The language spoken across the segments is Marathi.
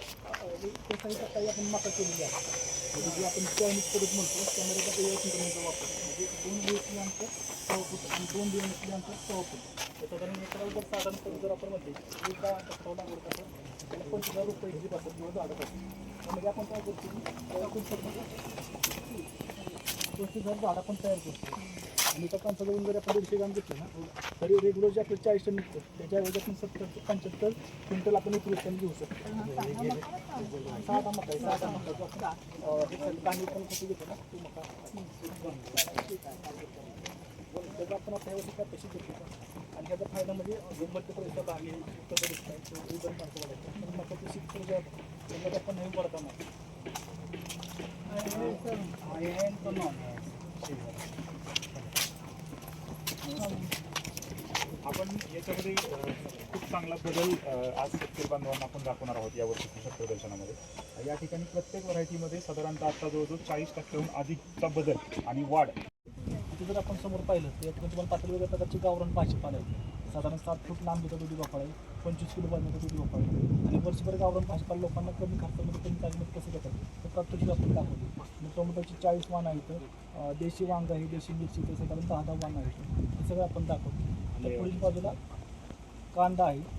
काही आपण मका केलेली आहे म्हणजे जे आपण चायनीज पद्धत म्हणतो त्यामध्ये त्याचा एआय तंत्रज्ञानाचा वापर म्हणजे दोन दिवस अंतर सहा आणि दोन दिवसली आमचं सहा साधारण एका जर जर आपण म्हणते एक दहा टक्का लागवड त्याला पंचवीस हजार रुपये हिशोब असतात किंवा झाडं पण त्यामध्ये आपण काय करतो की पंचवीस हजार झाडं आपण तयार करतो. आणि त्या पंचावन्न जर आपण दीडशे ग्राम घेतलं ना तरी रेग्युलर जे आपलं चाळीस टन निघतं. त्याच्या ऐवजी आपण सत्तर ते पंच्याहत्तर क्विंटल आपण एक टन घेऊ शकतो. सहा दहा मका आहे, सहा दहा मका. पण कसं घेतो ना तो मका. त्याचा आपण आता यावर्षी काय पैसे घेतो. आणि त्याचा फायदा म्हणजे मध्य प्रदेशात आहे उत्तर प्रदेश आहे तो उदर मार्ग वाढायचा पण मकाचं शेतकरी जे आहे, आपण नाही पडताना आपण याच्यामध्ये खूप चांगला बदल आज शेतकरी बांधवांना आपण दाखवणार आहोत या वर्षी कृषक प्रदर्शनामध्ये. या ठिकाणी प्रत्येक व्हरायटीमध्ये साधारणतः आता जवळजवळ चाळीस टक्क्याहून अधिकचा बदल आणि वाढ. तिथे जर आपण समोर पाहिलं तर या तुम्हाला पातळी वेगळ्या प्रकारची गावरण भाजीपाला आहेत. साधारण सात फूट लांब देतो दुधी भोपळा आहे पंचवीस किलो वजनाचा दुधी भोपळा आहे. आणि वर्षभर गावरण भाजीपाला लोकांना कमी खर्चामध्ये कमी तारीमध्ये कसं देतात ते प्रत्यक्ष आपण दाखवतो. टोमॅटोची चाळीस वाण आहेत देशी वांग आहे देशी मिरची ते साधारण दहा दहा वाण आहेत. हे सगळं आपण दाखवतो. तर पुढील बाजूला कांदा आहे.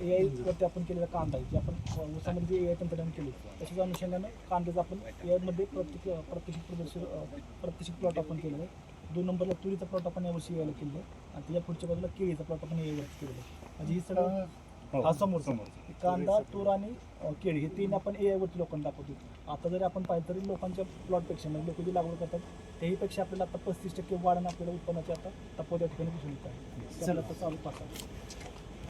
ए आपण केलेला कांदा आहे जे आपण ऊसामध्ये जे ए आय तंत्रज्ञान केले त्याच्याच अनुषंगानं कांद्याचं आपण ए आयमध्ये प्रत्येक प्रत्यक्षित प्रदर्शन अं, प्रत्यक्षित प्लॉट आपण केलेलं आहे. दोन नंबरला तुरीचा प्लॉट आपण यावर्षी यायला केलेलं आहे. आणि त्याच्या पुढच्या बाजूला केळीचा प्लॉट आपण यावर्षी केलेलं आहे. म्हणजे ही सगळं हो, हा समोर समोरचा. कांदा तूर आणि केळी हे तीन आपण ए आयवरती लोकांना दाखवतो आता जरी आपण पाहिलं तरी लोकांच्या प्लॉटपेक्षा म्हणजे लोक जी लागवड करतात त्याहीपेक्षा आपल्याला आता पस्तीस टक्के वाढ आणि आपल्याला उत्पन्नाचे आता तपवत या ठिकाणी दिसून येत आहे. आता चालू पासा